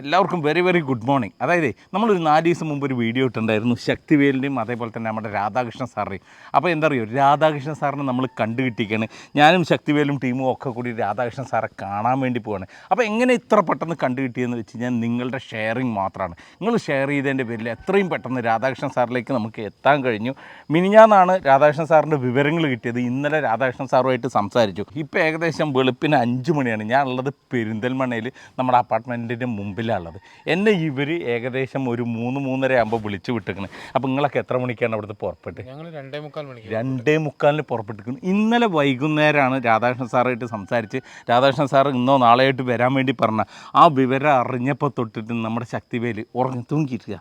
എല്ലാവർക്കും very very good morning അതായത് നമ്മളൊരു നാല് ദിവസം മുമ്പ് ഒരു വീഡിയോ ഇട്ടുണ്ടായിരുന്നു ശക്തിവേലിന്റെയും അതേപോലെ തന്നെ നമ്മുടെ രാധാകൃഷ്ണൻ സാറിനെയും അപ്പോൾ എന്താ അറിയോ രാധാകൃഷ്ണൻ സാറിനെ നമ്മൾ കണ്ടു കിട്ടിയിരിക്കുകയാണ് ഞാനും ശക്തിവേലും ടീമും ഒക്കെ കൂടി രാധാകൃഷ്ണൻ സാറെ കാണാൻ വേണ്ടി പോവാണ്. അപ്പോൾ എങ്ങനെ ഇത്ര പെട്ടെന്ന് കണ്ടു കിട്ടിയെന്ന് വെച്ച് കഴിഞ്ഞാൽ നിങ്ങളുടെ ഷെയറിങ് മാത്രമാണ്. നിങ്ങൾ ഷെയർ ചെയ്തതിന്റെ പേരിൽ എത്രയും പെട്ടെന്ന് രാധാകൃഷ്ണൻ സാറിലേക്ക് നമുക്ക് എത്താൻ കഴിഞ്ഞു. മിനിഞ്ഞാന്നാണ് രാധാകൃഷ്ണൻ സാറിന്റെ വിവരങ്ങൾ കിട്ടിയത്. ഇന്നലെ രാധാകൃഷ്ണൻ സാറുമായിട്ട് സംസാരിച്ചു. ഇപ്പോൾ ഏകദേശം വെളുപ്പിന് അഞ്ച് മണിയാണ്. ഞാനുള്ളത് പെരിന്തൽമണ്ണയിൽ നമ്മുടെ അപ്പാർട്ട്മെന്റിന്റെ മുമ്പിലാണുള്ളത് എന്നെ ഇവർ ഏകദേശം ഒരു മൂന്ന് മൂന്നര ആകുമ്പോൾ വിളിച്ചു വിട്ടിരിക്കുന്നത് അപ്പോൾ നിങ്ങളൊക്കെ എത്ര മണിക്കാണ് അവിടുത്തെ പുറപ്പെട്ട്? ഞങ്ങൾ രണ്ടേ മുക്കാൽ മണിക്ക് രണ്ടേ മുക്കാലിന് പുറപ്പെട്ടിരിക്കുന്നു. ഇന്നലെ വൈകുന്നേരമാണ് രാധാകൃഷ്ണൻ സാറായിട്ട് സംസാരിച്ച് രാധാകൃഷ്ണൻ സാർ ഇന്നോ നാളെയായിട്ട് വരാൻ വേണ്ടി പറഞ്ഞ ആ വിവരം അറിഞ്ഞപ്പോൾ തൊട്ടിട്ട് നമ്മുടെ ശക്തിവേൽ ഉറങ്ങി തൂങ്ങിയിട്ടില്ല.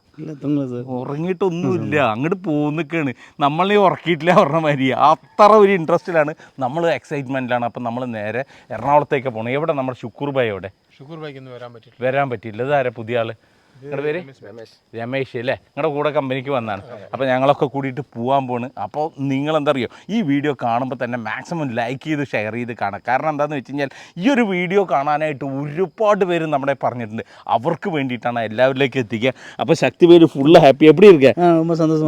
ഉറങ്ങിയിട്ടൊന്നുമില്ല. അങ്ങോട്ട് പോകുന്നൊക്കെയാണ് നമ്മളീ ഉറക്കിയിട്ടില്ല പറഞ്ഞ മാതിരി. അത്ര ഒരു ഇൻട്രസ്റ്റിലാണ് നമ്മൾ എക്സൈറ്റ്മെന്റിലാണ് അപ്പം നമ്മൾ നേരെ എറണാകുളത്തേക്ക് പോകണം എവിടെ? നമ്മുടെ ശുക്കൂർ ഭായ് എവിടെ? ബൈക്ക് ഒന്നും വരാൻ പറ്റില്ല വരാൻ പറ്റിയില്ല ഇതാരാ പുതിയ ആൾ? നിങ്ങളുടെ പേര്? രമേശ് അല്ലേ? നിങ്ങളുടെ കൂടെ കമ്പനിക്ക് വന്നാണ്. അപ്പോൾ ഞങ്ങളൊക്കെ കൂടിയിട്ട് പോകാൻ പോണ്. അപ്പോൾ നിങ്ങൾ എന്താ അറിയോ ഈ വീഡിയോ കാണുമ്പോൾ തന്നെ മാക്സിമം ലൈക്ക് ചെയ്ത് ഷെയർ ചെയ്ത് കാണാം. കാരണം എന്താണെന്ന് വെച്ച് കഴിഞ്ഞാൽ ഈ ഒരു വീഡിയോ കാണാനായിട്ട് ഒരുപാട് പേര് നമ്മുടെ പറഞ്ഞിട്ടുണ്ട്. അവർക്ക് വേണ്ടിയിട്ടാണ് എല്ലാവരിലേക്ക് എത്തിക്കുക. അപ്പോൾ ശക്തി പേര് ഫുള്ള് ഹാപ്പി എപ്പി ഇരിക്കുക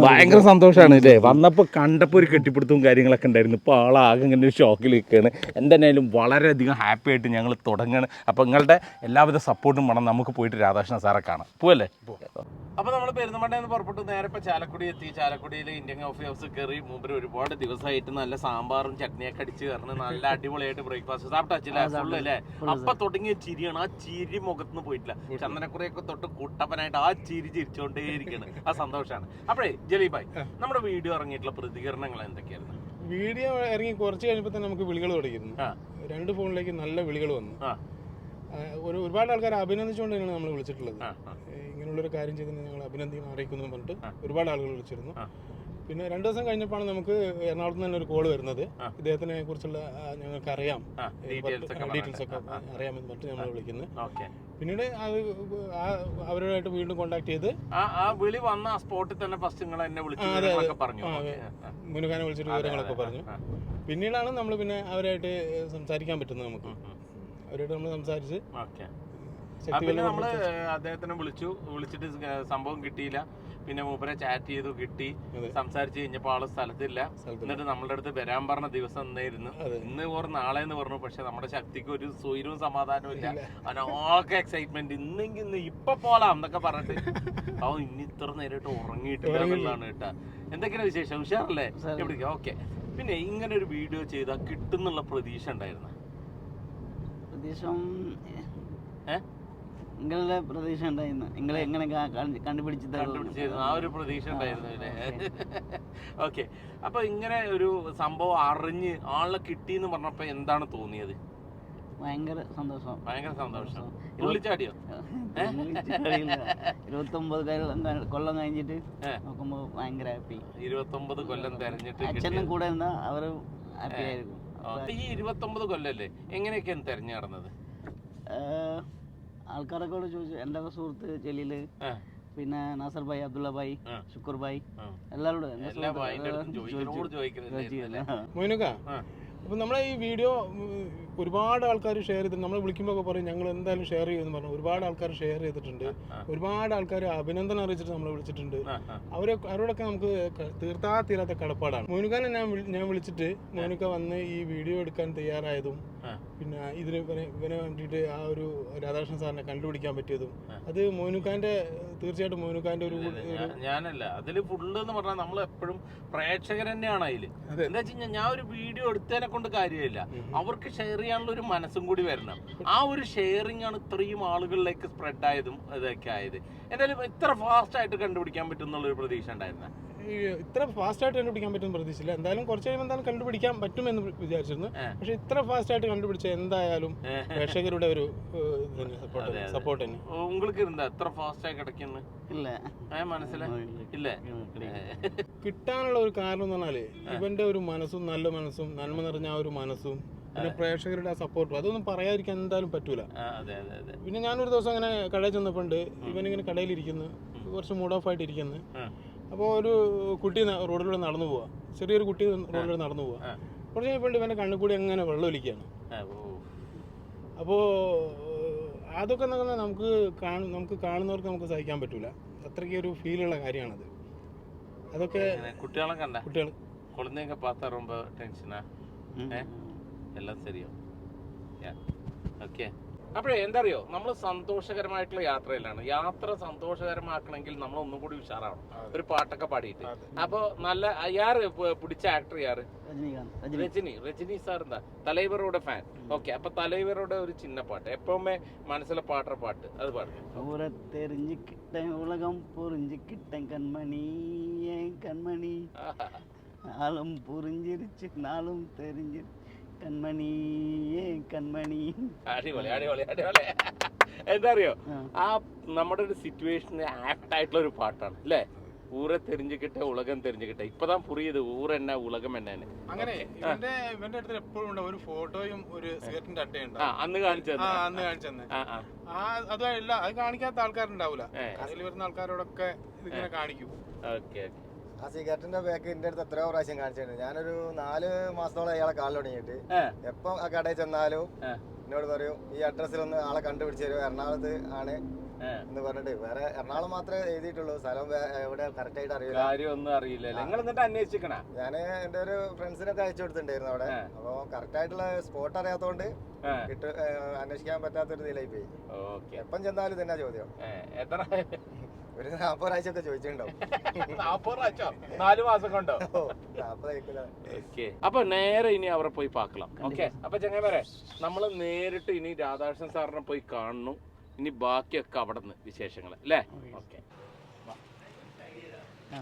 ഭയങ്കര സന്തോഷമാണ് അല്ലേ? വന്നപ്പോൾ കണ്ടപ്പോൾ ഒരു കെട്ടിപ്പിടുത്തവും കാര്യങ്ങളൊക്കെ ഉണ്ടായിരുന്നു. ഇപ്പോൾ ആളാകെ ഇങ്ങനെ ഒരു ഷോക്കിൽ നിൽക്കുകയാണ് എന്തായാലും വളരെയധികം ഹാപ്പി ആയിട്ട് ഞങ്ങൾ തുടങ്ങുകയാണ് അപ്പോൾ നിങ്ങളുടെ എല്ലാവിധ സപ്പോർട്ടും വേണം. നമുക്ക് പോയിട്ട് രാധാകൃഷ്ണൻ സാറെ കാണാം. പോവല്ലേ? അപ്പൊ നമ്മൾ പെരുന്നമണ്ണയിൽ നിന്ന് പുറപ്പെട്ടു. നേരെ ഇപ്പൊ ചാലക്കുടി എത്തി. ചാലക്കുടിയിൽ ഇന്ത്യൻ കോഫി ഹൗസ് കയറി മുമ്പിൽ ഒരുപാട് ദിവസമായിട്ട് നല്ല സാമ്പാറും ചട്നിയൊക്കെ അടിച്ച് കയറുന്ന. നല്ല അടിപൊളിയായിട്ട് ബ്രേക്ക്ഫാസ്റ്റ് സാപ്പിട്ടച്ചില്ല ഫുള്ള് അല്ലേ? അപ്പൊ തുടങ്ങിയ ചിരിയാണ്. ആ ചിരി മുഖത്തുനിന്ന് പോയിട്ടില്ല. ചന്ദനക്കുറിയൊക്കെ തൊട്ട് കുട്ടപ്പനായിട്ട് ആ ചിരി ചിരിച്ചോണ്ടേയിരിക്കുകയാണ് ആ സന്തോഷമാണ് അപ്പോഴേ ജലീബായ് നമ്മുടെ വീഡിയോ ഇറങ്ങിയിട്ടുള്ള പ്രതികരണങ്ങൾ എന്തൊക്കെയായിരുന്നു? വീഡിയോ ഇറങ്ങി കുറച്ച് കഴിഞ്ഞപ്പോൾ തന്നെ നമുക്ക് വിളികൾ തുടങ്ങിയിരുന്നു. രണ്ട് ഫോണിലേക്ക് നല്ല വിളികൾ വന്നു. ഒരു ഒരുപാട് ആൾക്കാർ അഭിനന്ദിച്ചുകൊണ്ട് തന്നെയാണ് നമ്മൾ വിളിച്ചിട്ടുള്ളത്. ഇങ്ങനെയുള്ളൊരു കാര്യം ചെയ്തതിന് ഞങ്ങൾ അഭിനന്ദി അറിയിക്കുന്നു പറഞ്ഞിട്ട് ഒരുപാട് ആളുകൾ വിളിച്ചിരുന്നു. പിന്നെ രണ്ടു ദിവസം കഴിഞ്ഞപ്പോൾ നമുക്ക് എറണാകുളത്ത് നിന്ന് തന്നെ ഒരു കോൾ വരുന്നത്. ഇദ്ദേഹത്തിനെ കുറിച്ചുള്ള ഞങ്ങൾക്ക് അറിയാം ഡീറ്റെയിൽസ് ഒക്കെ അറിയാമെന്ന് പറഞ്ഞിട്ട് ഞങ്ങൾ വിളിക്കുന്നത് പിന്നീട് അത് അവരുമായിട്ട് വീണ്ടും കോണ്ടാക്ട് ചെയ്ത് ആ വിളി വന്ന ആ സ്പോട്ടിൽ തന്നെ ഫസ്റ്റ് നിങ്ങൾ എന്നെ വിളിച്ചു. പറഞ്ഞു. മുനുകാനെ വിളിച്ചിട്ട് വിവരങ്ങളൊക്കെ പറഞ്ഞു. പിന്നീടാണ് നമ്മൾ പിന്നെ അവരായിട്ട് സംസാരിക്കാൻ പറ്റുന്നത് നമുക്ക്. അവരോട് നമ്മൾ സംസാരിച്ച് ഓക്കെ. പിന്നെ നമ്മൾ അദ്ദേഹത്തിനെ വിളിച്ചു വിളിച്ചിട്ട് സംഭവം കിട്ടിയില്ല. പിന്നെ മൂപ്പരെ ചാറ്റ് ചെയ്തു കിട്ടി. സംസാരിച്ചു കഴിഞ്ഞപ്പോൾ ആൾ സ്ഥലത്തില്ല. എന്നിട്ട് നമ്മളുടെ അടുത്ത് വരാൻ പറഞ്ഞ ദിവസം എന്നായിരുന്നു. ഇന്ന് ഓർ നാളെ എന്ന് പറഞ്ഞു പക്ഷെ നമ്മുടെ ശക്തിക്ക് ഒരു സ്വൈരവും സമാധാനവും ഇല്ല. അതിനൊക്കെ എക്സൈറ്റ്മെന്റ് ഇന്നെങ്കിൽ ഇന്ന് ഇപ്പൊ പോലാം എന്നൊക്കെ പറഞ്ഞിട്ട്. അവൻ ഇനി ഇത്ര നേരമായിട്ട് ഉറങ്ങിയിട്ടില്ല എന്നുള്ളതാണ് കേട്ടാ. എന്തൊക്കെയാണ് വിശേഷം? ഉഷാറല്ലേ? ഉഷാറ്. എവിടേക്ക്? ഓക്കെ. പിന്നെ ഇങ്ങനെ ഒരു വീഡിയോ ചെയ്താൽ കിട്ടുന്നുള്ള പ്രതീക്ഷ ഉണ്ടായിരുന്നു? പ്രതീക്ഷം നിങ്ങളുടെ പ്രതീക്ഷ ഉണ്ടായിരുന്നു നിങ്ങൾ എങ്ങനെ കണ്ടുപിടിച്ച് കണ്ടുപിടിച്ചിരുന്നു ആ ഒരു പ്രതീക്ഷ ഉണ്ടായിരുന്നു അല്ലേ? ഓക്കെ. അപ്പൊ ഇങ്ങനെ ഒരു സംഭവം അറിഞ്ഞ് ആളെ കിട്ടി എന്ന് പറഞ്ഞപ്പോ എന്താണ് തോന്നിയത്? ഭയങ്കര സന്തോഷം. ഭയങ്കര സന്തോഷം. ഉള്ളിച്ചാടിയോ? ഇരുപത്തൊമ്പത് കൊല്ലം കഴിഞ്ഞിട്ട് നോക്കുമ്പോ ഭയങ്കര ഹാപ്പി ഇരുപത്തൊമ്പത് കൊല്ലം തെരഞ്ഞിട്ട് അച്ഛനും കൂടെ എന്താ അവർ ഹാപ്പി ആയിരിക്കും. ഈ ഇരുപത്തൊമ്പത് കൊല്ലല്ലേ? എങ്ങനെയൊക്കെയാണ് തെരഞ്ഞു നടന്നത്? ആൾക്കാരൊക്കെ ചോദിച്ചു. എന്റെ സുഹൃത്ത് ജലീൽ പിന്നെ നാസർ ഭായ് അബ്ദുള്ള ഭായ്. ശുക്കൂർ ഭായ്. എല്ലാവരോടും അപ്പം നമ്മളെ ഈ വീഡിയോ ഒരുപാട് ആൾക്കാർ ഷെയർ ചെയ്തിട്ടുണ്ട്. നമ്മൾ വിളിക്കുമ്പോൾ പറയും ഞങ്ങൾ എന്തായാലും ഷെയർ ചെയ്യുമെന്ന് പറഞ്ഞു. ഒരുപാട് ആൾക്കാർ ഷെയർ ചെയ്തിട്ടുണ്ട്. ഒരുപാട് ആൾക്കാർ അഭിനന്ദനം അറിയിച്ചിട്ട് നമ്മളെ വിളിച്ചിട്ടുണ്ട്. അവരെ അവരോടൊക്കെ നമുക്ക് തീർത്താ തീരാത്ത കടപ്പാടാണ്. മോനുക്കാനെ ഞാൻ ഞാൻ വിളിച്ചിട്ട് മോനുക്ക വന്ന് ഈ വീഡിയോ എടുക്കാൻ തയ്യാറായതും. പിന്നെ ഇതിന് ഇവനെ ഇവനെ വേണ്ടിയിട്ട് ആ ഒരു രാധാകൃഷ്ണൻ സാറിനെ കണ്ടുപിടിക്കാൻ പറ്റിയതും. അത് മോനുക്കാന്റെ തീർച്ചയായിട്ടും മോനുക്കാന്റെ ഒരു ഞാനല്ല. അതിൽ ഫുള്ള് എന്ന് പറഞ്ഞാൽ നമ്മൾ എപ്പോഴും പ്രേക്ഷകർ തന്നെയാണ് അതിൽ. അതെ. എന്താ വെച്ച് കഴിഞ്ഞാൽ ഞാൻ ഒരു വീഡിയോ എടുത്തതിനെ കൊണ്ട് കാര്യമില്ല. അവർക്ക് ഷെയർ ചെയ്യാനുള്ള ഒരു മനസ്സും കൂടി വരണം. ആ ഒരു ഷെയറിംഗ് ആണ് ഇത്രയും ആളുകളിലേക്ക് സ്പ്രെഡ് ആയതും ഇതൊക്കെ ആയത്. എന്തായാലും ഇത്ര ഫാസ്റ്റ് ആയിട്ട് കണ്ടുപിടിക്കാൻ പറ്റും എന്നുള്ള ഒരു പ്രതീക്ഷ ഉണ്ടായിരുന്ന. ഈ ഇത്ര ഫാസ്റ്റ് ആയിട്ട് കണ്ടുപിടിക്കാൻ പറ്റുമെന്ന് പ്രതീക്ഷിച്ചില്ല എന്തായാലും കുറച്ച് കഴിയുമ്പോൾ എന്തായാലും കണ്ടുപിടിക്കാൻ പറ്റുമെന്ന് വിചാരിച്ചിരുന്നു ഏ. പക്ഷെ ഇത്ര ഫാസ്റ്റ് ആയിട്ട് കണ്ടുപിടിച്ച എന്തായാലും പ്രേക്ഷകരുടെ ഒരു സപ്പോർട്ട് അതെ, അതെ. സപ്പോർട്ട് തന്നെ உங்களுக்கு இருந்தா എത്ര ഫാസ്റ്റ് ആയി കിടക്കുന്നു ഇല്ല ഏ മനസ്സിലായി ഇല്ലേ കിട്ടാനുള്ള ഒരു കാരണം എന്ന് പറഞ്ഞാല് ഇവന്റെ ഒരു മനസ്സും നല്ല മനസ്സും നന്മ നിറഞ്ഞ ആ ഒരു മനസ്സും പിന്നെ പ്രേക്ഷകരുടെ ആ സപ്പോർട്ടും അതൊന്നും പറയാതിരിക്കാൻ എന്തായാലും പറ്റൂല ആ, അതെ അതെ അതെ പിന്നെ ഞാനൊരു ദിവസം അങ്ങനെ കടയിൽ ചെന്നപ്പോണ്ട് ഇവനിങ്ങനെ കടയിലിരിക്കുന്നു കുറച്ച് മൂഡ് ഓഫ് ആയിട്ട് ഇരിക്കുന്നു ഉം. അപ്പോൾ ഒരു കുട്ടി റോഡിലൂടെ നടന്നു പോവാ. ചെറിയൊരു കുട്ടി റോഡിലൂടെ നടന്നു പോവാ. കുറച്ച് കഴിഞ്ഞപ്പോൾ ഇവന്റെ കണ്ണിൽ കൂടി അങ്ങനെ വെള്ളം അപ്പോൾ അതൊക്കെ എന്ന് നമുക്ക് കാണും നമുക്ക് കാണുന്നവർക്ക് നമുക്ക് സഹിക്കാൻ പറ്റൂല. അത്രയ്ക്ക് ഒരു ഫീലുള്ള കാര്യമാണത്. അതൊക്കെ കുട്ടികളെ കുട്ടികൾ കുഴந்தைங்க பார்த்தா ரொம்ப டென்ஷனா അപ്പോഴേ എന്താ അറിയോ നമ്മൾ സന്തോഷകരമായിട്ടുള്ള യാത്രയിലാണ്. യാത്ര സന്തോഷകരമാക്കണമെങ്കിൽ നമ്മൾ ഒന്നും കൂടി ഉഷാറാവണം ഒരു പാട്ടൊക്കെ പാടിയിട്ട്. അപ്പൊ നല്ല യാർ പിടിച്ച ആക്ടർ യാർ രജനി രജനി സാർ എന്താ? തലൈവറോടെ ഫാൻ ഓക്കെ അപ്പൊ തലൈവറോടെ ഒരു ചിന്ന പാട്ട്. എപ്പോഴുമേ മനസ്സിലെ പാട്ടുടെ പാട്ട് അത് പാടും. കൺമണി കൺമണി. ആളും പൊറിഞ്ചിരിച്ച് നാളും തെരിഞ്ഞിരിച്ച് കൺമണി കൺമണി. അടിപൊളി അടിപൊളി അടിപൊളി. എന്താ അറിയോ ആ നമ്മുടെ ഒരു സിറ്റുവേഷന് ആക്ട് ആയിട്ടുള്ള ഒരു പാട്ടാണ് അല്ലേ? ഊറെ തെരഞ്ഞെടുക്കട്ടെ ഉലകം തെരഞ്ഞെടുക്കട്ടെ. ഇപ്പതാ പുറിയത് ഊരെന്ന ഉലകം എന്നാണ് അങ്ങനെ ഇവന്റെ ഇവന്റെ അടുത്ത് എപ്പോഴും ഉണ്ട് ഒരു ഫോട്ടോയും ഒരു സിഗരറ്റിന്റെ അട്ടയുണ്ട്. അന്ന് കാണിച്ചത് അന്ന് കാണിച്ചെന്ന് ആ അതുമല്ല അത് കാണിക്കാത്ത ആൾക്കാരുണ്ടാവൂല. കടയിൽ വരുന്ന ആൾക്കാരോടൊക്കെ ഇതിങ്ങനെ കാണിക്കും. Okay okay. ആ സിഗരറ്റിന്റെ ബാക്ക് എന്റെ അടുത്ത് എത്രയോ പ്രാവശ്യം കാണിച്ചിട്ടുണ്ട്. ഞാനൊരു നാല് മാസത്തോളം അയാളെ കാലിൽ തുടങ്ങിയിട്ട്. എപ്പം ആ കടയിൽ ചെന്നാലും. എന്നോട് പറയും ഈ അഡ്രസ്സിൽ ഒന്ന് ആളെ കണ്ടുപിടിച്ച് തരും എറണാകുളത്ത് ആണ്. എന്ന് പറഞ്ഞിട്ട് വേറെ എറണാകുളം മാത്രമേ എഴുതിയിട്ടുള്ളൂ. സ്ഥലം എവിടെ കറക്റ്റ് ആയിട്ട് അറിയില്ല. കാര്യമൊന്നും അറിയില്ല നിങ്ങൾ എന്നിട്ട് അന്വേഷിക്കണ ഞാൻ എന്റെ ഒരു ഫ്രണ്ട്സിനൊക്കെ അയച്ചു കൊടുത്തിട്ടുണ്ടായിരുന്നു അവിടെ. അപ്പൊ കറക്റ്റ് ആയിട്ടുള്ള സ്പോട്ട് അറിയാത്തോണ്ട് കിട്ടു അന്വേഷിക്കാൻ പറ്റാത്തൊരു ഇതിലായി പോയി എപ്പം ചെന്നാലും തന്നെ ചോദ്യം. എത്ര ഒരു നാൽപ്പത് പ്രാവശ്യം ഒക്കെ ചോദിച്ചിട്ടുണ്ടാവും. നാപ്പത് പ്രാവശ്യം? നാല് മാസം കൊണ്ടോ? ഓക്കെ. അപ്പൊ നേരെ ഇനി അവരെ പോയി പാക്കലാം ഓക്കെ. അപ്പൊ ചങ്ങായിമാരെ നമ്മൾ നേരിട്ട് ഇനി രാധാകൃഷ്ണൻ സാറിനെ പോയി കാണുന്നു. ഇനി ബാക്കിയൊക്കെ അവിടെ നിന്ന് വിശേഷങ്ങൾ അല്ലേ? ഓക്കെ. ആ.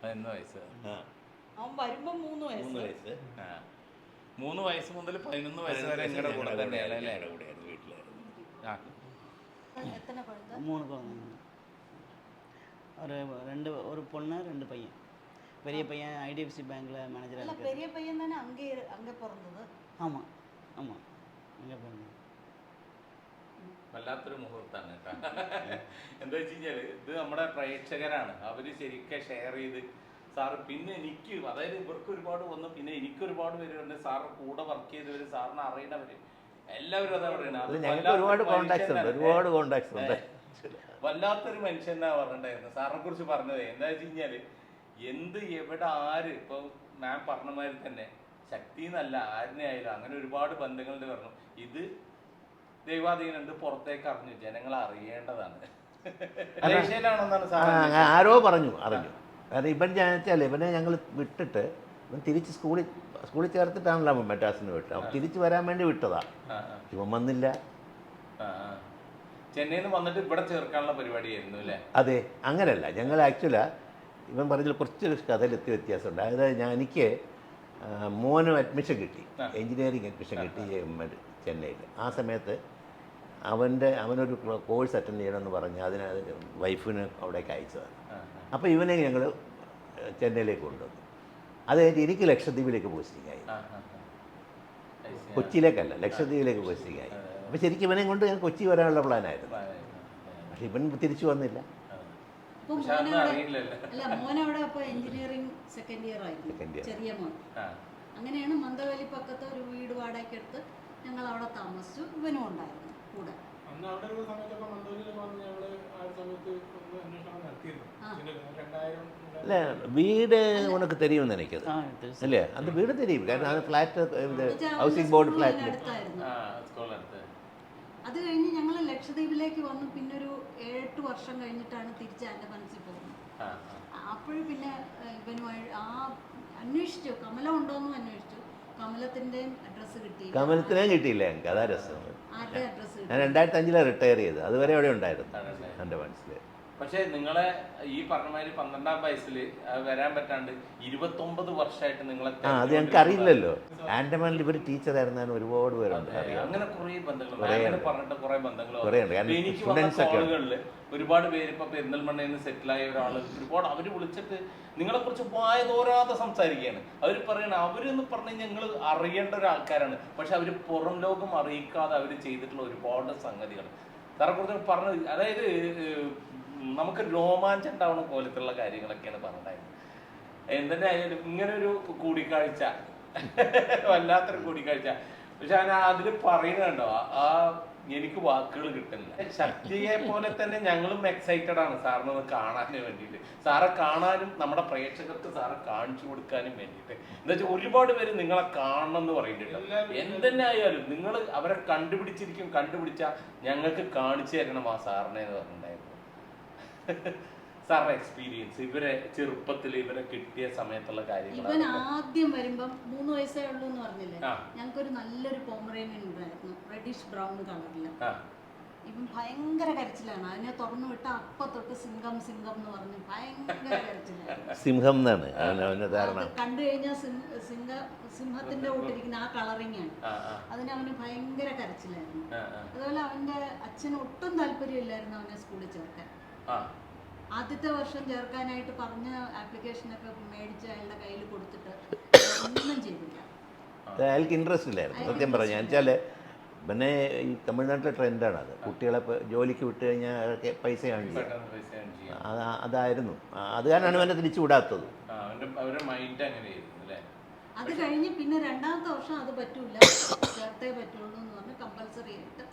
പതിനൊന്ന് വയസ്സ് ആ, അവൻ വരുമ്പോ മൂന്ന് മൂന്ന് വയസ്സ് വയസ്സ് ആ. മൂന്ന് വയസ്സ് മുതൽ പതിനൊന്ന് വയസ്സ് വരെ നിങ്ങളുടെ കൂടെ തന്നെയാണ് അല്ലേ ഞങ്ങളുടെ കൂടെയായിരുന്നു വീട്ടിലായിരുന്നു ആ எத்தனை குழந்தை மூணு குழந்தைங்க ஒரு ரெண்டு ஒரு பொண்ணு ரெண்டு பையன் பெரிய பையன் ஐடிஎஃப்சி பேங்க்கில் மேனேஜராக இல்ல இருக்காரு பெரிய பையன் தானே அங்கே இரு- அங்க பிறந்தது ஆமாம் ஆமாம் அங்கே பிறந்தேன் വല്ലാത്തൊരു മുഹൂർത്താണ് കേട്ടോ. എന്താ വെച്ച് കഴിഞ്ഞാൽ ഇത് നമ്മുടെ പ്രേക്ഷകരാണ്. അവർ ശരിക്കും ഷെയർ ചെയ്ത് സാറ് പിന്നെ എനിക്ക് അതായത് ഇവർക്ക് ഒരുപാട് വന്നു പിന്നെ എനിക്ക് ഒരുപാട് പേരുണ്ട് സാറിന് കൂടെ വർക്ക് ചെയ്തവര് സാറിനെ അറിയണവര് എല്ലാവരും അതാ പറയുന്നത് ഞങ്ങൾക്ക് ഒരുപാട് വല്ലാത്തൊരു കോണ്ടാക്ട്സ് ഉണ്ട്. ഒരുപാട് കോണ്ടാക്ട്സ് ഉണ്ട്. വല്ലാത്തൊരു മനുഷ്യനാ സാറിനെ കുറിച്ച് പറഞ്ഞത്. എന്താ വെച്ച് കഴിഞ്ഞാൽ എന്ത് എവിടെ ആര് ഇപ്പൊ മാം പറഞ്ഞ മാതിരി തന്നെ ശക്തി എന്നല്ല ആരിനെ ആയാലും അങ്ങനെ ഒരുപാട് ബന്ധങ്ങളുണ്ട് പറഞ്ഞു. ഇത് ദൈവാധീനുണ്ട് പുറത്തേക്ക് അറിഞ്ഞു? ജനങ്ങൾ അറിയേണ്ടതാണ്. ആരോ പറഞ്ഞു അറിഞ്ഞു. കാരണം ഇവൻ വെച്ചാൽ ഇവനെ ഞങ്ങൾ വിട്ടിട്ട് ഇവൻ തിരിച്ച് സ്കൂളിൽ സ്കൂളിൽ ചേർത്തിട്ടാണല്ലോ അവൻ മെഡ്രാസിന് വിട്ടത്. അവൻ തിരിച്ച് വരാൻ വേണ്ടി വിട്ടതാ. ഇവൻ വന്നില്ല. ചെന്നൈയിൽ നിന്ന് വന്നിട്ട് ഇവിടെ ചേർക്കാനുള്ള പരിപാടിയായിരുന്നു അല്ലേ? അതെ അങ്ങനെയല്ല ഞങ്ങൾ ആക്ച്വലാ ഇവൻ പറഞ്ഞ കുറച്ച് കഥയിലെത്തി വ്യത്യാസമുണ്ട്. അതായത് ഞാൻ എനിക്ക് മോനും അഡ്മിഷൻ കിട്ടി. എഞ്ചിനീയറിംഗ് അഡ്മിഷൻ കിട്ടി ചെന്നൈയിൽ ആ സമയത്ത് അവന്റെ അവനൊരു കോഴ്സ് അറ്റൻഡ് ചെയ്യണമെന്ന് പറഞ്ഞ് അതിന് വൈഫിന് അവിടേക്ക് അയച്ചതാണ്. അപ്പോൾ ഇവനെ ഞങ്ങൾ ചെന്നൈയിലേക്ക് കൊണ്ടുവന്നു. അത് കഴിഞ്ഞിട്ട് എനിക്ക് ലക്ഷദ്വീപിലേക്ക് പോസ്റ്റിംഗ് ആയി കൊച്ചിയിലേക്കല്ല ലക്ഷദ്വീപിലേക്ക് പോസ്റ്റിംഗ് ആയി അപ്പോൾ ശരിക്കും ഇവനെ കൊണ്ട് ഞാൻ കൊച്ചി വരാനുള്ള പ്ലാനായിരുന്നു. പക്ഷെ ഇവൻ തിരിച്ചു വന്നില്ല. സെക്കൻഡ് ഇയർ ആയിരുന്നു. ചെറിയ മോൻ. അങ്ങനെയാണ് മന്ദവലി പക്കത്ത് ഒരു വീട് വാടകയ്ക്ക് എടുത്ത് ഞങ്ങൾ അവിടെ താമസിച്ചു. ഇവനും ഉണ്ടായിരുന്നു കൂടെ. അന്ന് അവിടെ സമയത്തൊക്കെ ആ സമയത്ത് അന്വേഷണം നടത്തിയിരുന്നു. അല്ല? വീട് ഉനക്ക് തെരയുമെന്ന് എനിക്കത്. അല്ലേ? അത് വീട് തെരയും കാരണം അത് ഫ്ലാറ്റ് ഹൗസിംഗ് ബോർഡ് ഫ്ലാറ്റ് അത് കഴിഞ്ഞ് ഞങ്ങൾ ലക്ഷദ്വീപിലേക്ക് വന്നു. പിന്നെ ഒരു ഏഴെട്ട് വർഷം കഴിഞ്ഞിട്ടാണ് തിരിച്ച് എന്റെ മനസ്സിൽ പോകുന്നത്. അപ്പോഴും പിന്നെ ഇവനുമായി ആ അന്വേഷിച്ചു? കമല ഉണ്ടോ എന്നും അന്വേഷിച്ചു? കമലത്തിന്റെയും അഡ്രസ്സ് കിട്ടി. കമലത്തിനെ കിട്ടിയില്ല? എനിക്ക് അതാ രസം. ഞാൻ രണ്ടായിരത്തി അഞ്ചിലാണ് റിട്ടയർ ചെയ്ത് അതുവരെ അവിടെ ഉണ്ടായിരുന്നു? എന്റെ മനസ്സിൽ പക്ഷെ നിങ്ങളെ ഈ പറഞ്ഞമാതിരി പന്ത്രണ്ടാം വയസ്സിൽ വരാൻ പറ്റാണ്ട് ഇരുപത്തൊമ്പത് വർഷമായിട്ട് നിങ്ങളെ അത് ഞങ്ങൾക്ക് അറിയില്ലല്ലോ. ആൻഡമാനിൽ ഇവർ ടീച്ചർ ടീച്ചറായിരുന്നാലും ഒരുപാട് പേരുണ്ട്. അങ്ങനെ കുറേ ബന്ധങ്ങൾ പറഞ്ഞിട്ട് കുറെ ബന്ധങ്ങൾ എനിക്ക്. കോളുകളിൽ ഒരുപാട് പേര് ഇപ്പൊ പെരിന്തൽമണ്ണയിൽ നിന്ന് സെറ്റിൽ ആയ ഒരാൾ ഒരുപാട് അവർ വിളിച്ചിട്ട് നിങ്ങളെ കുറിച്ച് വായ തോരാതെ സംസാരിക്കുകയാണ്. അവർ പറയണ അവരെന്ന് പറഞ്ഞു ഞങ്ങൾ അറിയേണ്ട ഒരു ആൾക്കാരാണ്. പക്ഷെ അവർ പുറം ലോകം അറിയിക്കാതെ അവർ ചെയ്തിട്ടുള്ള ഒരുപാട് സംഗതികൾ സാറെ കുറിച്ച് പറഞ്ഞത് അതായത് നമുക്ക് രോമാഞ്ചം ഉണ്ടാവുന്ന പോലത്തുള്ള കാര്യങ്ങളൊക്കെയാണ് പറഞ്ഞിട്ടുണ്ടായിരുന്നത്. എന്തിന്റെ ആയാലും ഇങ്ങനെ ഒരു കൂടിക്കാഴ്ച വല്ലാത്തൊരു കൂടിക്കാഴ്ച. പക്ഷെ ഞാൻ അതിൽ പറയുന്നുണ്ടോ ആ എനിക്ക് വാക്കുകൾ കിട്ടുന്നില്ല. ശക്തിയെ പോലെ തന്നെ ഞങ്ങളും എക്സൈറ്റഡ് ആണ് സാറിനെ കാണാനും വേണ്ടിയിട്ട്. സാറെ കാണാനും നമ്മുടെ പ്രേക്ഷകർക്ക് സാറെ കാണിച്ചു കൊടുക്കാനും വേണ്ടിയിട്ട്. എന്താ വെച്ചാൽ ഒരുപാട് പേര് നിങ്ങളെ കാണണം എന്ന് പറയുന്നുണ്ട്. എന്തെന്നെ ആയാലും നിങ്ങൾ അവരെ കണ്ടുപിടിച്ചിരിക്കും കണ്ടുപിടിച്ച ഞങ്ങൾക്ക് കാണിച്ചു തരണം ആ സാറിനെ എന്ന് പറഞ്ഞിട്ടുണ്ടായിരുന്നു. സാറിന്റെ എക്സ്പീരിയൻസ് ഇവരെ ചെറുപ്പത്തിൽ ഇവരെ കിട്ടിയ സമയത്തുള്ള കാര്യങ്ങൾ ഇവൻ ആദ്യം വരുമ്പം മൂന്ന് വയസ്സേ ഉള്ളൂ എന്ന് പറഞ്ഞില്ലേ? ഞങ്ങൾക്ക് ഞങ്ങൾക്കൊരു നല്ലൊരു പോമറേനിയൻ ഉണ്ടായിരുന്നു. റെഡിഷ് ബ്രൗൺ കളറിൽ ആ. ഇവൻ ഭയങ്കര കരച്ചിലാണ്. അതിനെ തുറന്നു വിട്ട അപ്പ തൊട്ട് സിംഹം സിംഹം എന്ന് പറഞ്ഞ് ഭയങ്കര കരച്ചിലാണ് സിംഹം എന്നാണ്? കണ്ടു കഴിഞ്ഞാൽ സിംഹ സിംഹത്തിന്റെ കൂട്ടിരിക്കുന്ന ആ കളറിങ് ആണ്. അതിനെ അവന് ഭയങ്കര കരച്ചിലായിരുന്നു. അതുപോലെ അവന്റെ അച്ഛന് ഒട്ടും താല്പര്യമില്ലായിരുന്നു അവനെ സ്കൂളിൽ ചേർക്കാൻ. ആദ്യത്തെ വർഷം ചേർക്കാനായിട്ട് പറഞ്ഞ ആപ്ലിക്കേഷനൊക്കെ മേടിച്ച് അയാളുടെ കയ്യിൽ കൊടുത്തിട്ട് ഒന്നും ചെയ്തില്ല. അയാൾക്ക് ഇൻട്രസ്റ്റ് ഇല്ലായിരുന്നു. സത്യം പറഞ്ഞു വെച്ചാൽ പിന്നെ ഈ തമിഴ്നാട്ടിലെ ട്രെൻഡാണ് അത്. കുട്ടികളെ ജോലിക്ക് വിട്ട് കഴിഞ്ഞാൽ അവർക്ക് പൈസ പൈസ അതായിരുന്നു. അത് കാരണമാണ് അവനെ തിരിച്ചു വിടാത്തത് അത് കഴിഞ്ഞ് പിന്നെ രണ്ടാമത്തെ വർഷം അത് പറ്റൂല ചേർത്തേ പറ്റുള്ളൂ എന്ന് പറഞ്ഞ് കമ്പൽസറി ആയിട്ട്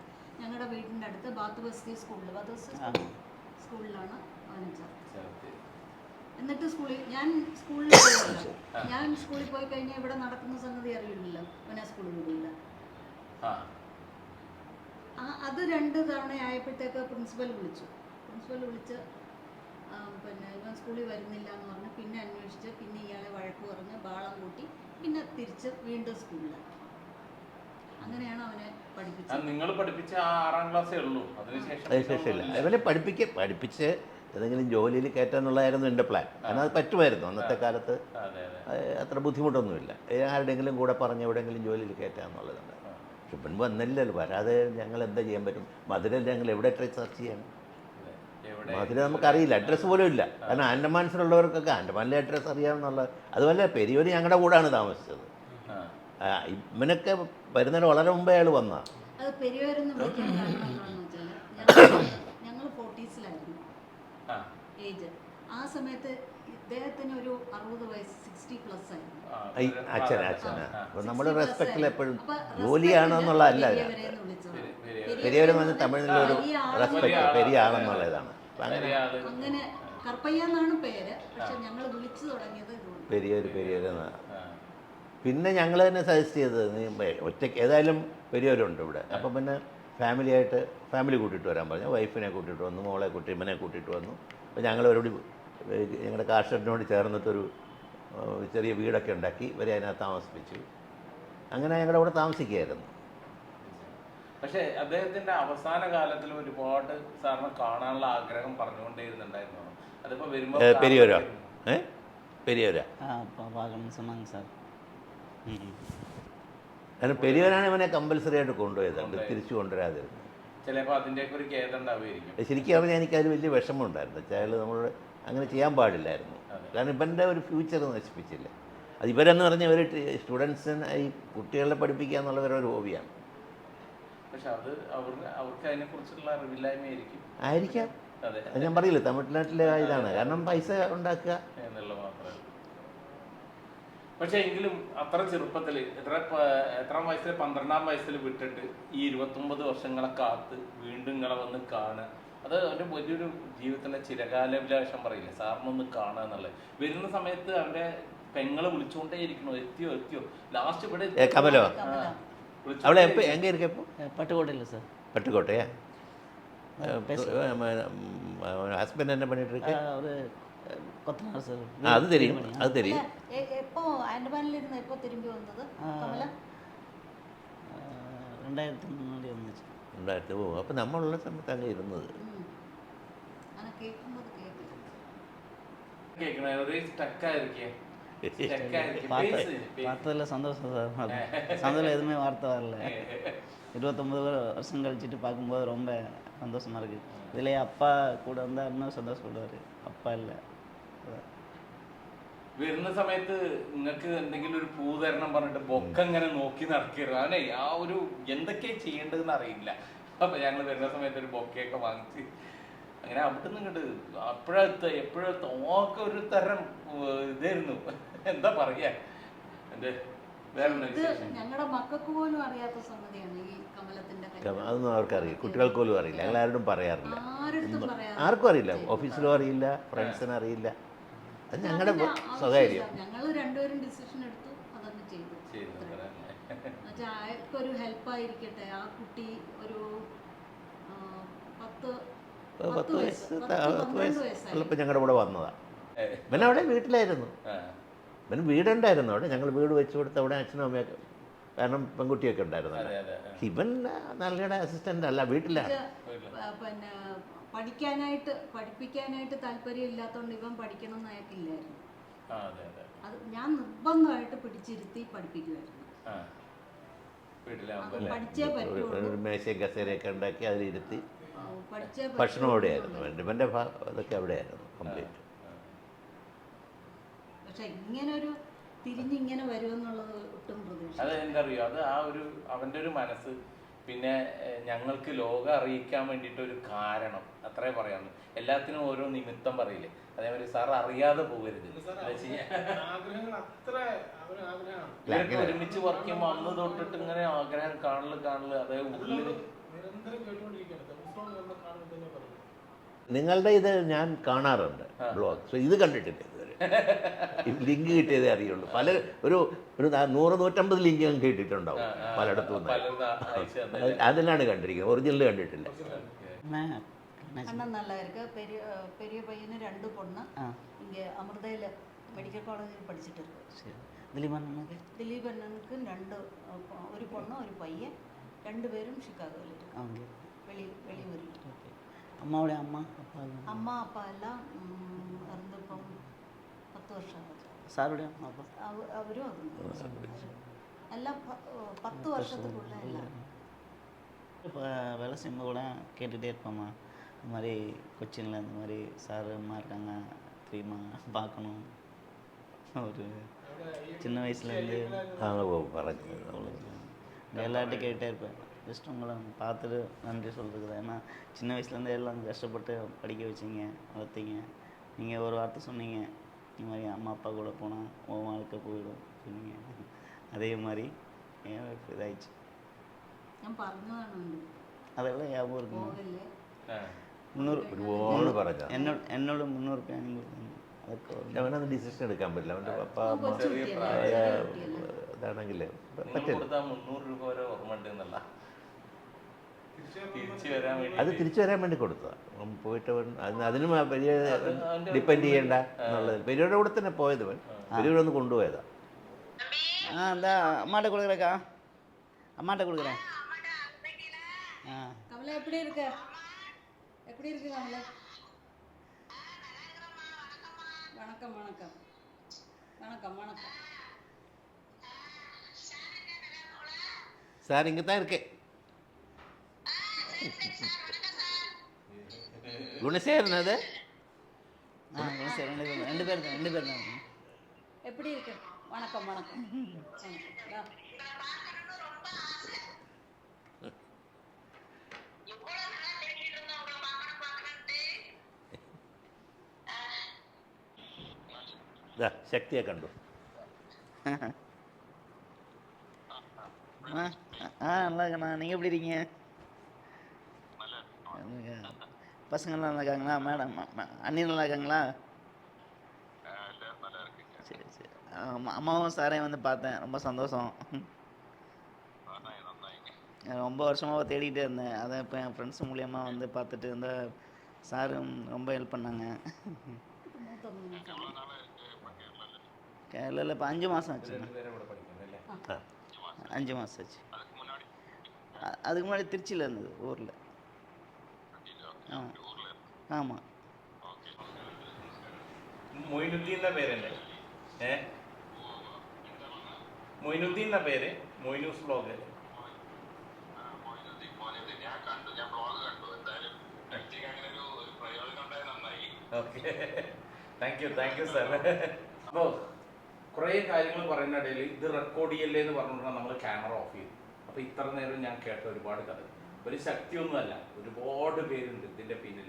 ഞങ്ങളുടെ വീടിന്റെ അടുത്ത് ബാത്ത് ബസ്തി സ്കൂളിൽ ബാത്ത് ബസ്തി സ്കൂളിലാണ് അവനെ ചേർത്ത്. എന്നിട്ട് സ്കൂളിൽ ഞാൻ സ്കൂളിൽ പോയില്ല. ഞാൻ സ്കൂളിൽ പോയി കഴിഞ്ഞാൽ ഇവിടെ നടക്കുന്ന സംഗതി അറിയില്ലല്ലോ. അവനെ സ്കൂളിൽ വിടില്ല ആ. അത് രണ്ട് തവണ ആയപ്പോഴത്തേക്ക് പ്രിൻസിപ്പൽ വിളിച്ചു. പ്രിൻസിപ്പൽ വിളിച്ച് പിന്നെ ഇവൻ സ്കൂളിൽ വരുന്നില്ല എന്ന് പറഞ്ഞ്. പിന്നെ അന്വേഷിച്ച് പിന്നെ ഇയാളെ വഴക്ക് പറഞ്ഞ് ബാളം കൂട്ടി പിന്നെ തിരിച്ച് വീണ്ടും സ്കൂളിലാക്കി അങ്ങനെയാണ് അവനെ പഠിപ്പിച്ചത്? നിങ്ങൾ പഠിപ്പിച്ച ആ ആറാം ക്ലാസ്സേ ഉള്ളൂ. അതിനുശേഷം ഇല്ല. അവനെ പഠിപ്പിക്ക പഠിപ്പിച്ച് ഏതെങ്കിലും ജോലിയിൽ കയറ്റാന്നുള്ളതായിരുന്നു എന്റെ പ്ലാൻ കാരണം അത് പറ്റുമായിരുന്നു. അന്നത്തെ കാലത്ത് അതെ അതെ. അത്ര ബുദ്ധിമുട്ടൊന്നുമില്ല. ആരുടെങ്കിലും ആരുടെയെങ്കിലും കൂടെ പറഞ്ഞ് എവിടെയെങ്കിലും ജോലിയിൽ കയറ്റാന്നുള്ളതുണ്ട്. പക്ഷെ ഇപ്പം വന്നില്ലല്ലോ. വരാതെ ഞങ്ങൾ എന്താ ചെയ്യാൻ പറ്റും? മധുര ഞങ്ങൾ എവിടെ ട്രൈ സെർച്ച് ചെയ്യണം? എവിടെ മധുര നമുക്കറിയില്ല. അഡ്രസ്സ് പോലും ഇല്ല. കാരണം ആൻഡമാൻസിലുള്ളവർക്കൊക്കെ ആൻഡമാനിലെ അഡ്രസ്സ് അറിയാമെന്നുള്ള അതുപോലെ പെരിയോര് ഞങ്ങളുടെ കൂടാണ് താമസിച്ചത്. ഇവനൊക്കെ വരുന്നതിന് വളരെ മുമ്പേ അയാൾ വന്നാ. ഞങ്ങൾ ഫോർട്ടീസിലായിരുന്നു. ആ. ഏജ്. ആ സമയത്ത് ഇദ്ദേഹത്തിന് ഒരു അറുപത് വയസ്സ് സിക്സ്റ്റി പ്ലസ് ആയിരുന്നു. അച്ഛനാ അപ്പോൾ നമ്മൾ 60 റെസ്പെക്റ്റിൽ എപ്പോഴും അപ്പൊ ജോലിയാണെന്നുള്ളതല്ല ഇല്ല, പെരിയവരെന്ന് പറഞ്ഞാൽ തമിഴിലൊരു റെസ്പെക്ട് പെരിയ ആളെന്നുള്ളതാണ് അങ്ങനെ കറുപ്പയ്യ എന്നാണ് പേര്. പക്ഷെ ഞങ്ങൾ വിളിച്ചു തുടങ്ങിയത് പെരിയൊരു പെരിയൊരു. പിന്നെ ഞങ്ങൾ തന്നെ സജസ്റ്റ് ചെയ്തത് നീ ഒറ്റയ്ക്ക് ഏതായാലും വലിയവരുണ്ട് ഇവിടെ. അപ്പം പിന്നെ ഫാമിലിയായിട്ട് ഫാമിലി കൂട്ടിയിട്ട് വരാൻ പറഞ്ഞു. വൈഫിനെ കൂട്ടിയിട്ട് വന്നു മോളെ കൂട്ടി ഇമ്മനെ കൂട്ടിയിട്ട് വന്നു. അപ്പോൾ ഞങ്ങളവരോട് ഞങ്ങളുടെ കാർഷകനോട് ചേർന്നിട്ടൊരു ചെറിയ വീടൊക്കെ ഉണ്ടാക്കി ഇവരെ അതിനകത്ത് താമസിപ്പിച്ചു. അങ്ങനെ ഞങ്ങളുടെ അവിടെ താമസിക്കുകയായിരുന്നു. പക്ഷേ അദ്ദേഹത്തിന്റെ അവസാന കാലത്തിൽ ഒരുപാട് സാറിന് കാണാനുള്ള ആഗ്രഹം പറഞ്ഞുകൊണ്ടേയിരുന്നുണ്ടായിരുന്നു. അതിപ്പോ വരുമ്പോൾ പെരിയോരാ? ഏ? പെരിയോരോ? ആ കാരണം പെരിയവനാണ് ഇവനെ കമ്പൽസറി ആയിട്ട് കൊണ്ടുപോയത്. തിരിച്ചു കൊണ്ടുവരാതിരുന്നു ചിലപ്പോ അതിന്റെയൊക്കെ ഒരു ഖേദം ഉണ്ടാവുമായിരിക്കും ശരിക്കും പറഞ്ഞാൽ എനിക്കതിൽ വലിയ വിഷമമുണ്ടായിരുന്നു. വെച്ചാൽ അയാൾ നമ്മൾ അങ്ങനെ ചെയ്യാൻ പാടില്ലായിരുന്നു. കാരണം ഇവന്റെ ഒരു ഫ്യൂച്ചർ നശിപ്പിച്ചില്ല. അത് ഇവരെന്ന് പറഞ്ഞാൽ ഇവർ സ്റ്റുഡൻസിന് ഈ കുട്ടികളെ പഠിപ്പിക്കുക എന്നുള്ളവരൊരു ഹോബിയാണ് പക്ഷെ അത് അവർക്ക് അറിവില്ലായ്മയായിരിക്കും. ആയിരിക്കാം. അതെ. ഞാൻ പറയില്ല തമിഴ്നാട്ടിലെ ഇതാണ്. കാരണം പൈസ ഉണ്ടാക്കുക. പക്ഷേ എങ്കിലും അത്ര ചെറുപ്പത്തിൽ എത്ര എത്രാം വയസ്സിൽ പന്ത്രണ്ടാം വയസ്സിൽ വിട്ടിട്ട് ഈ ഇരുപത്തൊമ്പത് വർഷങ്ങളെ കാത്ത് വീണ്ടും ഇങ്ങളെ വന്ന് കാണുക. അത് അവന്റെ വലിയൊരു ജീവിതത്തിലെ ചിരകാലാഭിലാഷം പറയില്ല? സാറിനൊന്ന് കാണുക എന്നുള്ളത്. വരുന്ന സമയത്ത് അവന്റെ പെങ്ങളെ വിളിച്ചുകൊണ്ടേ ഇരിക്കണോ. എത്തിയോ എത്തിയോ? ലാസ്റ്റ് ഇവിടെ കമലോ? അവിടെ എപ്പോൾ എങ്ങനെ ഇരിക്കും ഇപ്പോൾ പട്ടുകോട്ടയിൽ സാർ? പട്ടുക്കോട്ടയാ ஹஸ்பண்ட் என்ன பண்ணிட்டு இருக்கு அது தெரியும் அது ആൻഡമാനിലിരുന്ന് എപ്പോ തിരുമ്പി വന്നത് ആ. കമല ரெண்டாயிரத்தி முன்னாடி வந்துச்சு ഉണ്ടായിട്ട് ഓ അപ്പോൾ നമ്മളുള്ള സമയത്ത് അങ്ങ് ഇരുന്നത് ഉം. അങ്ങനെ കേൾക്കുമ്പോൾ അത് കേൾക്കില്ല கேட்கணும் ஒரே ஸ்டக்கா இருக்கே ஸ்டக்கா இருக்கு பார்த்த பேசு பேசு. பார்த்ததில் சந்தோஷம் சார் சந்தோஷம் எதுவுமே வார்த்தை வரல இருபத்தொம்பது வருஷம் கழிச்சிட்டு பார்க்கும்போது ரொம்ப சந்தோஷமா இருக்குது இதுலேயே அப்பா கூட வந்தால் இன்னும் சந்தோஷப்படுவார் அப்பா இல்லை വരുന്ന സമയത്ത് നിങ്ങൾക്ക് എന്തെങ്കിലും ഒരു പൂ തരണം പറഞ്ഞിട്ട് ബൊക്ക ഇങ്ങനെ നോക്കി നടക്കരുത്. അവനെ ആ ഒരു എന്തൊക്കെയാ ചെയ്യേണ്ടതെന്ന് അറിയില്ല. അപ്പൊ ഞങ്ങൾ വരുന്ന സമയത്ത് ഒരു ബൊക്കയൊക്കെ വാങ്ങിച്ച് അങ്ങനെ അവിടെ നിന്ന് ഇങ്ങോട്ട് അപ്പോഴത്തെ എപ്പോഴത്തെ ഓക്കെ ഒരു തരം ഇതായിരുന്നു. എന്താ പറയാ? എന്റെ വേറെ ഇത് വിശേഷം? ഞങ്ങളുടെ മക്കൾക്ക് പോലും അറിയാത്ത സംഗതിയാണ് ഈ കമലത്തിന്റെ കല്യാണം. അതൊന്നും അവർക്കറിയില്ല കുട്ടികൾക്ക് പോലും അറിയില്ല. ഞങ്ങൾ ആരോടും പറയാറില്ല. ആർക്കും അറിയില്ല. ഓഫീസിലും അറിയില്ല. ഫ്രണ്ട്സിനും അറിയില്ല. അത് ഞങ്ങളുടെ സ്വകാര്യം. ഞങ്ങൾ രണ്ടുപേരും ഡിസിഷൻ എടുത്തു അതങ്ങ് ചെയ്തു. അയാൾക്കൊരു ഹെൽപ്പായിരിക്കട്ടെ ആ കുട്ടി ഒരു പത്ത് പത്ത് വയസ്സ് പത്ത് വയസ്സ്. ഉള്ളപ്പോൾ ഞങ്ങളുടെ കൂടെ വന്നതാണ് പിന്നെ അവിടെ വീട്ടിലായിരുന്നു. പിന്നെ വീടുണ്ടായിരുന്നു അവിടെ. ഞങ്ങൾ വീട് വെച്ച് കൊടുത്ത് അവിടെ അച്ഛനും അമ്മയൊക്കെ കാരണം പെൺകുട്ടിയൊക്കെ ഉണ്ടായിരുന്നു ഇവൻ നൽകയുടെ അസിസ്റ്റന്റ് അല്ല വീട്ടിലാണ് പിന്നെ പഠിക്കാനായിട്ട് പഠിപ്പിക്കാനായിട്ട് താല്പര്യം ഇല്ലാത്തോണ്ട് ഇവൻ പഠിക്കണം എന്ന് അയാൾക്കില്ലായിരുന്നു. അതെ അതെ. അത് ഞാൻ നിർബന്ധമായിട്ട് പിടിച്ചിരുത്തി പഠിപ്പിക്കുമായിരുന്നു പഠിച്ചേ ഒരു പറ്റുള്ളൂ. ഒരു മേശയും കസേരയൊക്കെ ഉണ്ടാക്കി അതിലിരുത്തി ആ, പഠിച്ചേ ഭക്ഷണം പറ്റുള്ളൂ അവിടെയായിരുന്നു എന്നുള്ളത്. അതൊക്കെ അവിടെയായിരുന്നു കംപ്ലീറ്റ്. പക്ഷെ ഇങ്ങനെ ഒരു തിരിഞ്ഞിങ്ങനെ വരുമെന്നുള്ളത് ഒട്ടും പ്രതീക്ഷ അത് ആ ഒരു അവന്റെ ഒരു മനസ്സ് പിന്നെ ഞങ്ങൾക്ക് ലോകം അറിയിക്കാൻ വേണ്ടിയിട്ട് ഒരു കാരണം. അത്രേ പറയാന്ന് എല്ലാത്തിനും ഓരോ നിമിത്തം പറയില്ലേ? അതേമാതിരി സാർ അറിയാതെ പോകരുത്. ഇവരൊക്കെ ഒരുമിച്ച് വർക്ക് ചെയ്യുമ്പോൾ അന്ന് തൊട്ടിട്ട് ഇങ്ങനെ ആഗ്രഹം കാണൽ കാണൽ അതേ തന്നെ നിങ്ങളുടെ ഇത് ഞാൻ കാണാറുണ്ട് ബ്ലോഗ്. സോ ഇത് കണ്ടിട്ടില്ല ലിങ്ക് കിട്ടിയതേ അറിയുള്ളൂ പല ഒരു ഒരു നാ- നൂറ് നൂറ്റമ്പത് ലിങ്ക് ഞാൻ കേട്ടിട്ടുണ്ടാവും പലയിടത്തും നിന്ന് പലരും അയച്ചു തന്നെ അത് അതിലാണ് കണ്ടിരിക്കുന്നത് ഒറിജിനൽ കണ്ടിട്ടില്ല நான் அண்ணன் நல்லா இருக்கு பெரிய பெரிய பையனு ரெண்டு பொண்ணு ஆ இங்கே அமிர்தையில் மெடிக்கல் காலேஜில் படிச்சுட்டு இருக்கு சரி திலீப் அண்ணனுக்கு திலீப் அண்ணனுக்கு ரெண்டு அஹ், பொ- ஒரு பொண்ணு ஒரு பையன் ரெண்டு பேரும் ஷிகாகோவில் இருக்கு அவங்க പത്ത് വർഷം இப்போ வேலை செய்யும்போது கூட கேட்டுகிட்டே இருப்போம்மா இந்த மாதிரி கொச்சின்ல இந்த மாதிரி சார் அம்மா இருக்காங்க தெரியுமா பார்க்கணும் ஒரு சின்ன வயசுலேருந்து எல்லார்ட்டும் கேட்டுகிட்டே இருப்பேன் ஜஸ்ட் உங்களை பார்த்துட்டு நன்றி சொல்கிறதுக்கு தான் ஏன்னா சின்ன வயசுலேருந்து எல்லாம் கஷ்டப்பட்டு படிக்க வச்சிங்க வளர்த்திங்க நீங்கள் ஒரு வார்த்தை சொன்னீங்க இந்த மாதிரி அம்மா அப்பா கூட போனால் உன் வாழ்க்கை போயிடும் சொன்னீங்க அதே மாதிரி என் wife இதாயிடுச்சு ഞാൻ പറഞ്ഞതാണ് ഉണ്ട് அதெல்லாம் ஞாபகம் இருக்குமா പോകല്ലേ ആ. முந்நூறு ഒരുപാട് പറഞ്ഞു என்னோட என்னோட முந்நூறு பேன் கொடுத்தாங்க அதுக்கு ஒரு അവനത് ഡിസിഷൻ എടുക്കാൻ പറ്റില്ല അവൻ്റെ പപ്പ അമ്മ കൊച്ചു കുട്ടിയല്ലേ അവരെ ചെറിയ കുട്ടിയല്ലേ ഇതാണെങ്കിൽ നിങ്ങൾ പറ്റില്ല അത് തിരിച്ചു വരാൻ വേണ്ടി കൊടുത്തതാണ് അവൻ പോയിട്ട് അവൻ അതിന് അതിനും ആ വലിയ അവൻ്റെ ഡിപ്പെൻഡ് ചെയ്യണ്ട എന്നുള്ളത് പെരിയുടെ കൂടെ തന്നെ പോയത് അവൻ പെരിയൊന്ന് കൊണ്ടുപോയതാ ஆ இந்த அம்மாட்ட கொடுக்குறேக்கா அம்மாட்ட கொடுக்குறேன் ஆ கமலா எப்படி இருக்க எப்படி இருக்கு கமலா வணக்கம் வணக்கம் வணக்கம் வணக்கம் സാർ ഇങ്ങ தான் இருக்கே குணசேரன் அது? ரெண்டு பேரும் ரெண்டு பேர் தான் ரெண்டு பேர் தான் எப்படி இருக்கு? வணக்கம் வணக்கம். சக்தியை கண்டு. ஆ நல்லா இருக்கண்ணா நீங்கள் எப்படி இருக்கீங்க? பசங்கள்லாம் நல்லா இருக்காங்களா? மேடம் அண்ணி நல்லா இருக்காங்களா? சரி சரி. அம்மாவும் சாரையும் வந்து பார்த்தேன். ரொம்ப சந்தோஷம். ரொம்ப வருஷமாக தேடிகிட்டே இருந்தேன். அதான் இப்போ என் ஃப்ரெண்ட்ஸ் மூலியமா வந்து பார்த்துட்டு இருந்த சாரும் ரொம்ப ஹெல்ப் பண்ணாங்க. கேரளாவில் இப்போ அஞ்சு மாதம் ஆச்சு. அஞ்சு மாதம் ஆச்சு. அதுக்கு முன்னாடி திருச்சியில் இருந்தது ஊரில். ஆ ஆமாம் മൊയിനുദ്ദീൻ എന്ന പേരുണ്ട് ഏ മൊയിനുദ്ദീൻ എന്ന പേര് Moinu's blog okay thank you thank you sir അപ്പോൾ കുറേ കാര്യങ്ങൾ പറയുന്ന ഇടയിൽ ഇത് റെക്കോർഡ് ചെയ്യല്ലേ എന്ന് പറഞ്ഞുകൊണ്ടാണ് നമ്മൾ ക്യാമറ ഓഫ് ചെയ്തു അപ്പോൾ ഇത്ര നേരം ഞാൻ കേട്ട ഒരുപാട് കഥ ഒരു ശക്തിയൊന്നുമല്ല. ഒരുപാട് പേരുണ്ട് ഇതിന്റെ പിന്നിൽ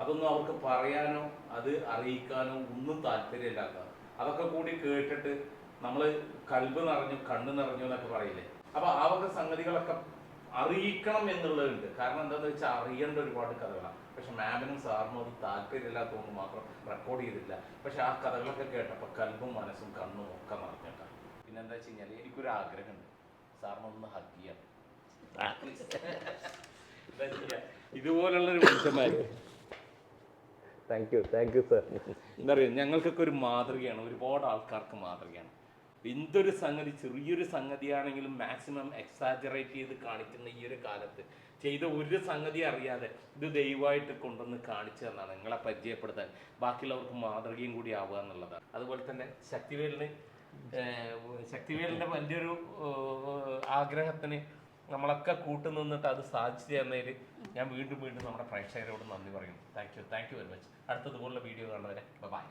അതൊന്നും അവർക്ക് പറയാനോ അത് അറിയിക്കാനോ ഒന്നും താല്പര്യമില്ലാത്ത അതൊക്കെ കൂടി കേട്ടിട്ട് നമ്മൾ കൽബ് നിറഞ്ഞു കണ്ണ് നിറഞ്ഞു എന്നൊക്കെ പറയില്ലേ? അപ്പോൾ ആ വക സംഗതികളൊക്കെ അറിയിക്കണം എന്നുള്ളതുണ്ട്. കാരണം എന്താണെന്ന് വെച്ചാൽ അറിയേണ്ട ഒരുപാട് കഥകളാണ് പക്ഷെ മാമിനും സാറിനും അത് താല്പര്യമില്ലാത്തതുകൊണ്ട് മാത്രം റെക്കോർഡ് ചെയ്തില്ല പക്ഷെ ആ കഥകളൊക്കെ കേട്ടപ്പോൾ കൽബും മനസ്സും കണ്ണും ഒക്കെ നിറഞ്ഞിട്ടാണ് പിന്നെന്താ വെച്ച് കഴിഞ്ഞാൽ എനിക്കൊരു ആഗ്രഹമുണ്ട് സാറിനൊന്ന് ഹഗ് ചെയ്യാം? ഇതുപോലുള്ളൊരു മനുഷ്യന്മാര്. Thank you thank you sir എന്താ പറയുക ഞങ്ങൾക്കൊക്കെ ഒരു മാതൃകയാണ് ഒരുപാട് ആൾക്കാർക്ക് മാതൃകയാണ്. എന്തൊരു സംഗതി ചെറിയൊരു സംഗതിയാണെങ്കിലും മാക്സിമം എക്സാജറേറ്റ് ചെയ്ത് കാണിക്കുന്ന ഈ ഒരു കാലത്ത് ചെയ്ത ഒരു സംഗതി അറിയാതെ ഇത് ദൈവമായിട്ട് കൊണ്ടുവന്ന് കാണിച്ചു തന്നാണ് നിങ്ങളെ പരിചയപ്പെടുത്താൻ. ബാക്കിയുള്ളവർക്ക് മാതൃകയും കൂടി ആവുക എന്നുള്ളതാണ്. അതുപോലെ തന്നെ ശക്തിവേലിന് ശക്തിവേലിന്റെ ശക്തിവേലിന്റെ വലിയൊരു ആഗ്രഹത്തിന് നമ്മളൊക്കെ കൂട്ടു നിന്നിട്ട് അത് സാധിച്ചു തന്നതിൽ ഞാൻ വീണ്ടും വീണ്ടും നമ്മുടെ പ്രേക്ഷകരോട് നന്ദി പറയുന്നു. Thank you thank you very much അടുത്തതുപോലുള്ള video കാണുന്നവരെ ബൈ